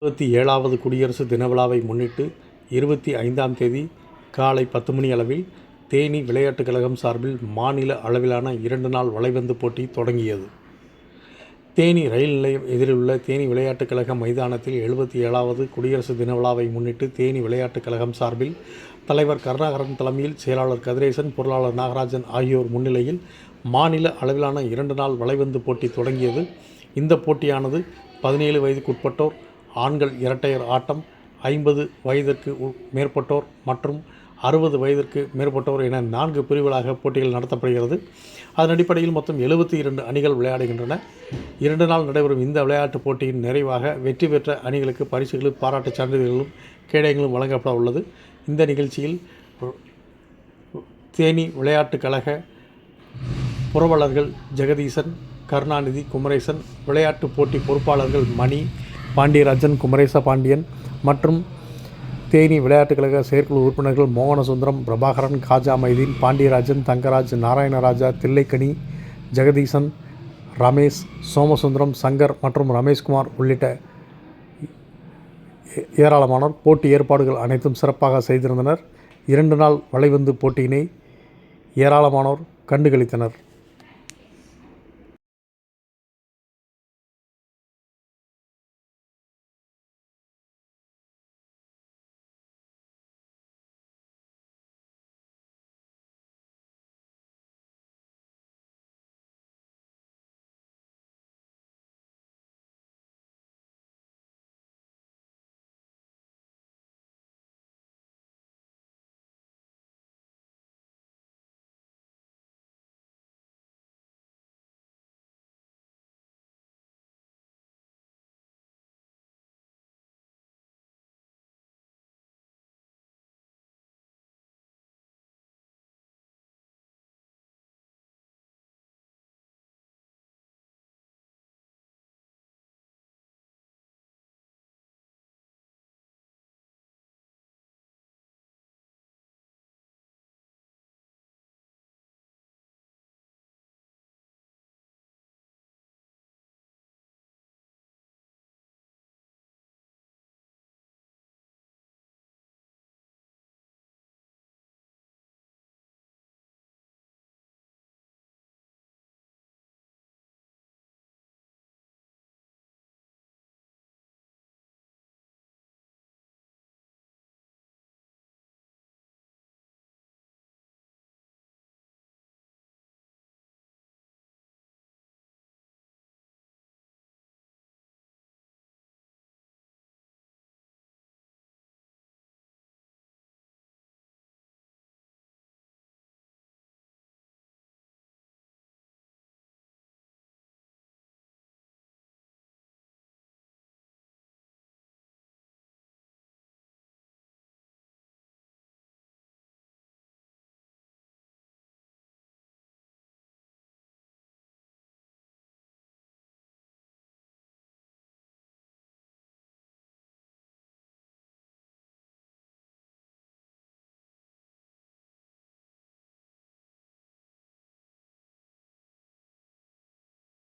இருபத்தி ஏழாவது குடியரசு தினவிழாவை முன்னிட்டு இருபத்தி ஐந்தாம் தேதி காலை பத்து மணி அளவில் தேனி விளையாட்டுக் கழகம் சார்பில் மாநில அளவிலான இரண்டு நாள் வலைபந்து போட்டி தொடங்கியது. தேனி ரயில் நிலையம் எதிரிலுள்ள தேனி விளையாட்டுக் கழக மைதானத்தில் எழுபத்தி ஏழாவது குடியரசு தினவிழாவை முன்னிட்டு தேனி விளையாட்டுக் கழகம் சார்பில் தலைவர் கருணாகரன் தலைமையில் செயலாளர் கதிரேசன் பொருளாளர் நாகராஜன் ஆகியோர் முன்னிலையில் மாநில அளவிலான இரண்டு நாள் வலைபந்து போட்டி தொடங்கியது. இந்த போட்டியானது பதினேழு வயதுக்குட்பட்டோர் ஆண்கள் இரட்டையர் ஆட்டம் ஐம்பது வயதிற்கு உ- மேற்பட்டோர் மற்றும் அறுபது வயதிற்கு மேற்பட்டோர் என நான்கு பிரிவுகளாக போட்டிகள் நடத்தப்படுகிறது. அதன் அடிப்படையில் மொத்தம் எழுபத்தி இரண்டு அணிகள் விளையாடுகின்றன. இரண்டு நாள் நடைபெறும் இந்த விளையாட்டுப் போட்டியின் நிறைவாக வெற்றி பெற்ற அணிகளுக்கு பரிசுகளும் பாராட்டுச் சான்றிதழ்களும் கேடயங்களும் வழங்கப்பட உள்ளது. இந்த நிகழ்ச்சியில் தேனி விளையாட்டுக் கழக புரவலர்கள் ஜெகதீசன் கருணாநிதி குமரேசன் விளையாட்டுப் போட்டி பொறுப்பாளர்கள் மணி பாண்டியராஜன் குமரேச பாண்டியன் மற்றும் தேனி விளையாட்டுக் கழக செயற்குழு உறுப்பினர்கள் மோகனசுந்தரம் பிரபாகரன் காஜா மைதீன் பாண்டியராஜன் தங்கராஜ் நாராயணராஜா தில்லைக்கனி ஜெகதீசன் ரமேஷ் சோமசுந்தரம் சங்கர் மற்றும் ரமேஷ்குமார் உள்ளிட்ட ஏ- ஏராளமானோர் போட்டி ஏற்பாடுகள் அனைத்தும் சிறப்பாக செய்திருந்தனர். இரண்டு நாள் வளைவந்து போட்டியினை ஏராளமானோர் கண்டுகளித்தனர்.